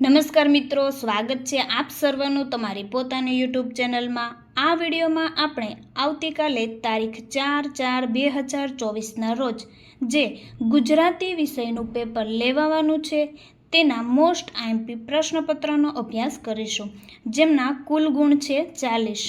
નમસ્કાર મિત્રો, સ્વાગત છે આપ સર્વનું તમારી પોતાની યુટ્યુબ ચેનલમાં. આ વિડીયોમાં આપણે આવતીકાલે તારીખ ચાર ચાર બે હજાર ચોવીસના રોજ જે ગુજરાતી વિષયનું પેપર લેવાવાનું છે, તેના મોસ્ટ આઈએમપી પ્રશ્નપત્રનો અભ્યાસ કરીશું, જેમના કુલ ગુણ છે ચાલીસ.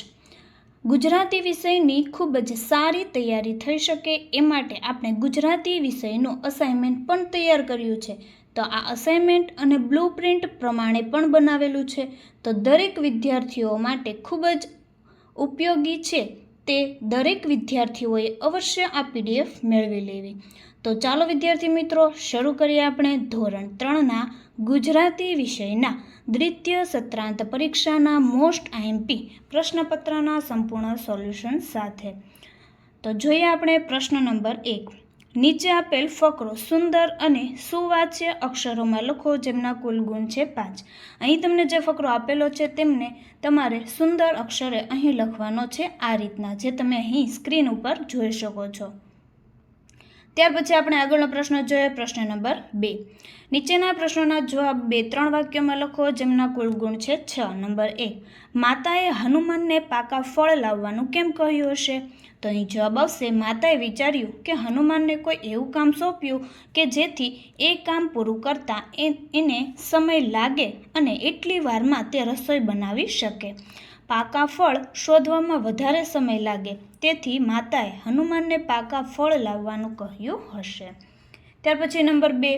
ગુજરાતી વિષયની ખૂબ જ સારી તૈયારી થઈ શકે એ માટે આપણે ગુજરાતી વિષયનું અસાઇનમેન્ટ પણ તૈયાર કર્યું છે. તો આ અસાઇનમેન્ટ અને બ્લુ પ્રિન્ટ પ્રમાણે પણ બનાવેલું છે. તો દરેક વિદ્યાર્થીઓ માટે ખૂબ જ ઉપયોગી છે તે દરેક વિદ્યાર્થીઓએ અવશ્ય આ પીડીએફ મેળવી લેવી. તો ચાલો વિદ્યાર્થી મિત્રો, શરૂ કરીએ આપણે ધોરણ ત્રણના ગુજરાતી વિષયના દ્વિતીય સત્રાંત પરીક્ષાના મોસ્ટ આઈએમપી પ્રશ્નપત્રના સંપૂર્ણ સોલ્યુશન સાથે. તો જોઈએ આપણે પ્રશ્ન નંબર એક. નીચે આપેલ ફકરો સુંદર અને સુવાચ્ય અક્ષરોમાં લખો જેમના કુલ ગુણ છે પાંચ. અહીં તમને જે ફકરો આપેલો છે તેમને તમારે સુંદર અક્ષરે અહીં લખવાનો છે આ રીતના, જે તમે અહીં સ્ક્રીન ઉપર જોઈ શકો છો. ત્યાર પછી આપણે આગળનો પ્રશ્ન જોઈએ પ્રશ્ન નંબર બે. નીચેના પ્રશ્નોના જવાબ બે, ત્રણ વાક્યોમાં લખો, જેમના કુલ ગુણ છે છ. નંબર એક માતાએ હનુમાનને પાકા ફળ લાવવાનું કેમ કહ્યું હશે? તો અહીં જવાબ આવશે, માતાએ વિચાર્યું કે હનુમાનને કોઈ એવું કામ સોંપ્યું કે જેથી એ કામ પૂરું કરતાં એને સમય લાગે અને એટલી વારમાં તે રસોઈ બનાવી શકે. પાકા ફળ શોધવામાં વધારે સમય લાગે. તેથી માતાએ હનુમાનને પાકા ફળ લાવવાનું કહ્યું હશે. ત્યાર પછી નંબર બે.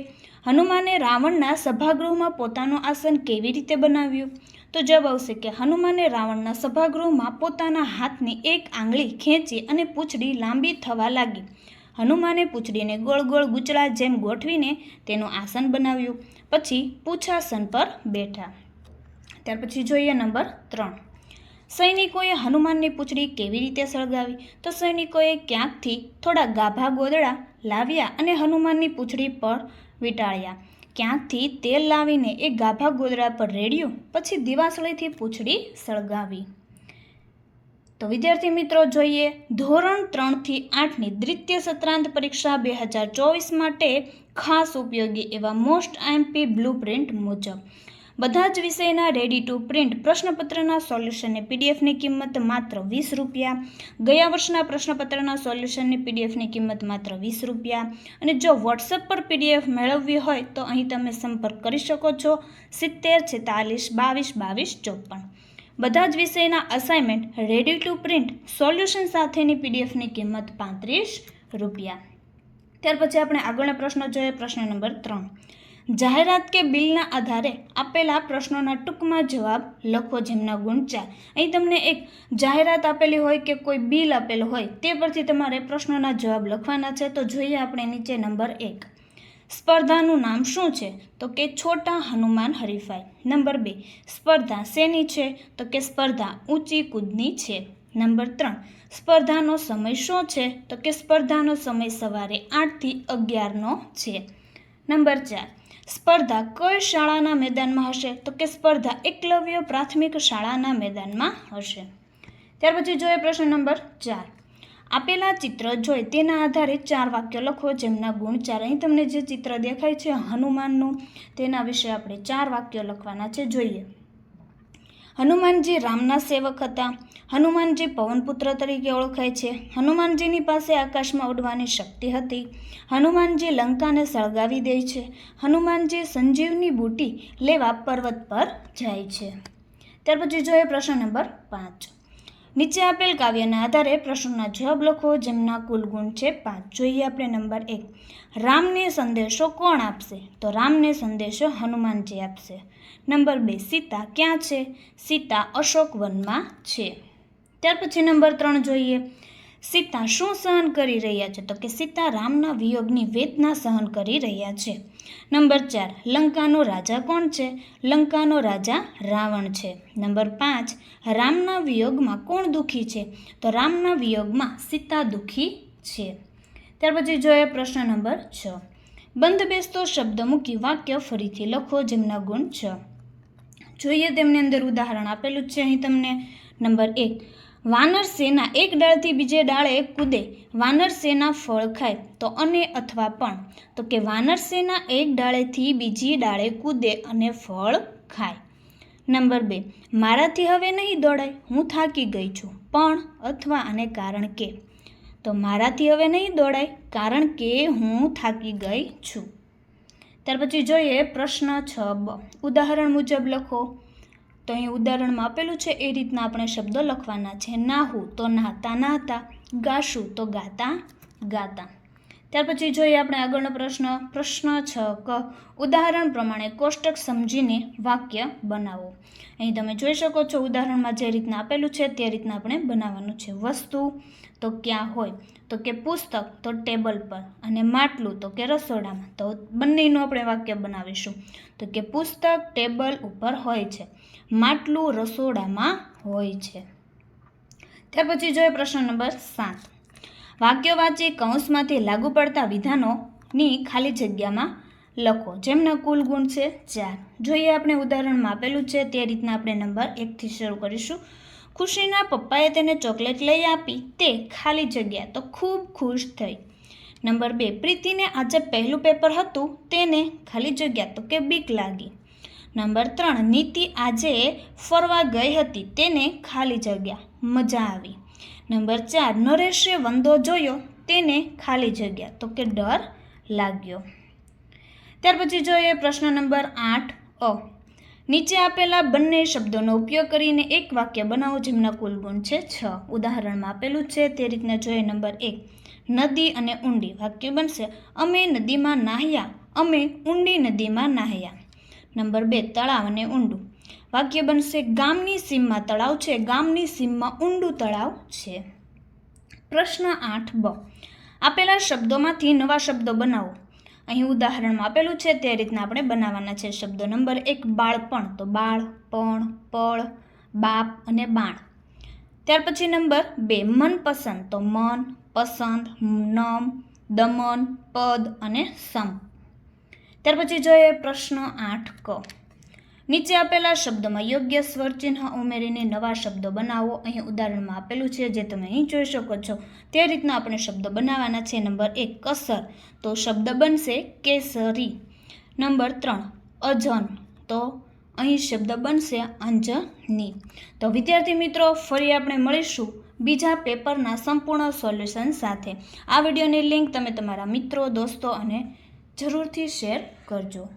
હનુમાને રાવણના સભાગૃહમાં પોતાનું આસન કેવી રીતે બનાવ્યું? તો જવાબ આવશે કે હનુમાને રાવણના સભાગૃહમાં પોતાના હાથની એક આંગળી ખેંચી અને પૂંછડી લાંબી થવા લાગી. હનુમાને પૂંછડીને ગોળ ગોળ ગૂંચળા જેમ ગોઠવીને તેનું આસન બનાવ્યું. પછી પૂછાસન પર બેઠા. ત્યાર પછી જોઈએ નંબર ત્રણ. સૈનિકોએ હનુમાનની પૂંછડી કેવી રીતે સળગાવી? તો સૈનિકોએ ક્યાંકથી થોડા ગાભા ગોદડા લાવ્યા અને હનુમાનની પૂંછડી પર વીંટાળ્યા. ક્યાંકથી તેલ લાવીને એ ગાભા ગોદડા પર રેડ્યું, પછી દિવાસળીથી પૂંછડી સળગાવી. તો વિદ્યાર્થી મિત્રો જોઈએ, ધોરણ ત્રણથી આઠની દ્વિતીય સત્રાંત પરીક્ષા બે હજાર ચોવીસ માટે ખાસ ઉપયોગી એવા મોસ્ટ આઈએમપી બ્લુ પ્રિન્ટ મુજબ. બધા જ વિષયના રેડી ટુ પ્રિન્ટ પ્રશ્નપત્રના સોલ્યુશનની પીડીએફની કિંમત માત્ર વીસ રૂપિયા. ગયા વર્ષના પ્રશ્નપત્રના સોલ્યુશનની પીડીએફની કિંમત માત્ર વીસ રૂપિયા. અને જો વોટ્સએપ પર પીડીએફ મેળવવી હોય તો અહીં તમે સંપર્ક કરી શકો છો સિત્તેર, છેતાલીસ, બાવીસ બાવીસ, ચોપન. બધા જ વિષયના assignment ready to print solution સાથેની પીડીએફની કિંમત પાંત્રીસ રૂપિયા. ત્યાર પછી આપણે આગળના પ્રશ્નો જોઈએ. પ્રશ્ન નંબર ત્રણ. જાહેરાત કે બિલના આધારે આપેલા પ્રશ્નોના ટૂંકમાં જવાબ લખો જેમના ગુણ ચાર. અહીં તમને એક જાહેરાત આપેલી હોય કે કોઈ બિલ આપેલું હોય તે પરથી તમારે પ્રશ્નોના જવાબ લખવાના છે. તો જોઈએ આપણે નીચે નંબર એક. સ્પર્ધાનું નામ શું છે? તો કે છોટા હનુમાન હરીફાઈ. નંબર બે. સ્પર્ધા શેની છે? તો કે સ્પર્ધા ઊંચી કૂદની છે. નંબર ત્રણ. સ્પર્ધાનો સમય શું છે? તો કે સ્પર્ધાનો સમય સવારે આઠથી અગિયારનો છે. નંબર ચાર. સ્પર્ધા કઈ શાળાના મેદાનમાં હશે? તો કે સ્પર્ધા એકલવ્ય પ્રાથમિક શાળાના મેદાનમાં હશે? ત્યાર પછી જોઈએ પ્રશ્ન નંબર ચાર. આપેલા ચિત્ર જોઈ તેના આધારે ચાર વાક્યો લખો, જેમના ગુણ ચાર. અહીં તમને જે ચિત્ર દેખાય છે, હનુમાનનું, તેના વિશે આપણે ચાર વાક્યો લખવાના છે. જોઈએ. હનુમાનજી રામના સેવક હતા. હનુમાનજી પવનપુત્ર તરીકે ઓળખાય છે. હનુમાનજીની પાસે આકાશમાં ઉડવાની શક્તિ હતી. હનુમાનજી લંકાને સળગાવી દે છે. હનુમાનજી સંજીવની બુટી લેવા પર્વત પર જાય છે. ત્યાર પછી જોઈએ પ્રશ્ન નંબર પાંચ. નીચે આપેલ કાવ્યના આધારે પ્રશ્નોના જવાબ લખો. જેમના કુલ ગુણ છે પાંચ. જોઈએ આપણે નંબર એક. રામને સંદેશો કોણ આપશે? તો રામને સંદેશો હનુમાનજી આપશે. નંબર બે. સીતા ક્યાં છે? સીતા અશોક વનમાં છે. ત્યાર પછી નંબર ત્રણ જોઈએ. સીતા શું સહન કરી રહ્યા છે? તો કે સીતા રામના વિયોગની વેદના સહન કરી રહ્યા છે. નંબર ચાર, લંકાનો રાજા કોણ છે? લંકાનો રાજા રાવણ છે. નંબર પાંચ, રામના વિયોગમાં કોણ દુઃખી છે? તો રામના વિયોગમાં સીતા દુઃખી છે. ત્યાર પછી જોઈએ પ્રશ્ન નંબર છ. બંધ બેસતો શબ્દ મૂકી વાક્ય ફરીથી લખો જેમના ગુણ છ. જોઈએ તેમની અંદર ઉદાહરણ આપેલું છે અહીં તમને. નંબર એક વાનર સેના એક ડાળથી બીજે ડાળે કૂદે. વાનર સેના ફળ ખાય તો અને અથવા પણ. તો કે વાનર સેના એક ડાળેથી બીજી ડાળે કૂદે અને ફળ ખાય. નંબર બે. મારાથી હવે નહીં દોડાય. હું થાકી ગઈ છું. પણ અથવા અને કારણ કે. તો મારાથી હવે નહીં દોડાય. કારણ કે હું થાકી ગઈ છું. ત્યાર પછી જોઈએ પ્રશ્ન છ ઉદાહરણ મુજબ લખો. તો અહીં ઉદાહરણમાં આપેલું છે, એ રીતના આપણે શબ્દો લખવાના છે. નાહું તો નાહતા નાહતા, ગાશું તો ગાતા ગાતા. ત્યાર પછી જોઈએ આપણે આગળનો પ્રશ્ન. પ્રશ્ન છ. ક. ઉદાહરણ પ્રમાણે કોષ્ટક સમજીને વાક્ય બનાવો. અહીં તમે જોઈ શકો છો ઉદાહરણમાં જે રીતના આપેલું છે તે રીતના આપણે બનાવવાનું છે. વસ્તુ તો ક્યાં હોય? તો કે પુસ્તક તો ટેબલ પર અને માટલું તો કે રસોડામાં. તો બંનેનું આપણે વાક્ય બનાવીશું. તો કે પુસ્તક ટેબલ ઉપર હોય છે. માટલું રસોડામાં હોય છે. ત્યાર પછી જોઈએ પ્રશ્ન નંબર સાત. વાક્ય વાંચે કૌંસમાંથી લાગુ પડતા વિધાનોની ખાલી જગ્યામાં લખો. જેમના કુલ ગુણ છે ચાર. જોઈએ આપણે ઉદાહરણમાં આપેલું છે, તે રીતના આપણે નંબર એકથી શરૂ કરીશું. ખુશીના પપ્પાએ તેને ચોકલેટ લઈ આપી, તે ખાલી જગ્યા તો ખૂબ ખુશ થઈ. નંબર બે, પ્રીતિને આજે પહેલું પેપર હતું, તેને ખાલી જગ્યા તો કે બીક લાગી. નંબર ત્રણ, નીતિ આજે ફરવા ગઈ હતી, તેને ખાલી જગ્યા, મજા આવી. નંબર ચાર નરેશે વંદો જોયો. તેને ખાલી જગ્યા. તો કે ડર લાગ્યો. ત્યાર પછી જોઈએ પ્રશ્ન નંબર આઠ અ. નીચે આપેલા બંને શબ્દોનો ઉપયોગ કરીને એક વાક્ય બનાવો જેમના કુલ ગુણ છે છ. ઉદાહરણમાં આપેલું છે તે રીતના જોઈએ નંબર એક. નદી અને ઊંડી. વાક્ય બનશે. અમે નદીમાં નાહ્યા. અમે ઊંડી નદીમાં નાહ્યા. નંબર બે, તળાવ અને ઊંડું. વાક્ય બનશે, ગામની સીમમાં તળાવ છે. ગામની સીમમાં ઊંડું તળાવ છે. પ્રશ્ન આઠ બ. આપેલા શબ્દોમાંથી નવા શબ્દો બનાવો. અહીં ઉદાહરણમાં આપેલું છે, તે રીતના આપણે બનાવવાના છે. શબ્દો નંબર એક, બાળપણ. તો બાળ, પણ, પળ, બાપ અને બાણ. ત્યાર પછી નંબર બે, મનપસંદ. તો મન, પસંદ, નમ, દમન, પદ અને સમ. ત્યાર પછી જોઈએ પ્રશ્ન આઠ ક. નીચે આપેલા શબ્દોમાં યોગ્ય સ્વરચિહ્ન ઉમેરીને નવા શબ્દો બનાવો. અહીં ઉદાહરણમાં આપેલું છે જે તમે અહીં જોઈ શકો છો. તે રીતના આપણે શબ્દ બનાવવાના છે. નંબર એક, કસર. તો શબ્દ બનશે કેસરી. નંબર ત્રણ, અજન. તો અહીં શબ્દ બનશે અંજની. તો વિદ્યાર્થી મિત્રો, ફરી આપણે મળીશું બીજા પેપરના સંપૂર્ણ સોલ્યુશન સાથે. આ વિડીયોની લિંક તમે તમારા મિત્રો, દોસ્તો અને જરૂરથી શેર કરજો.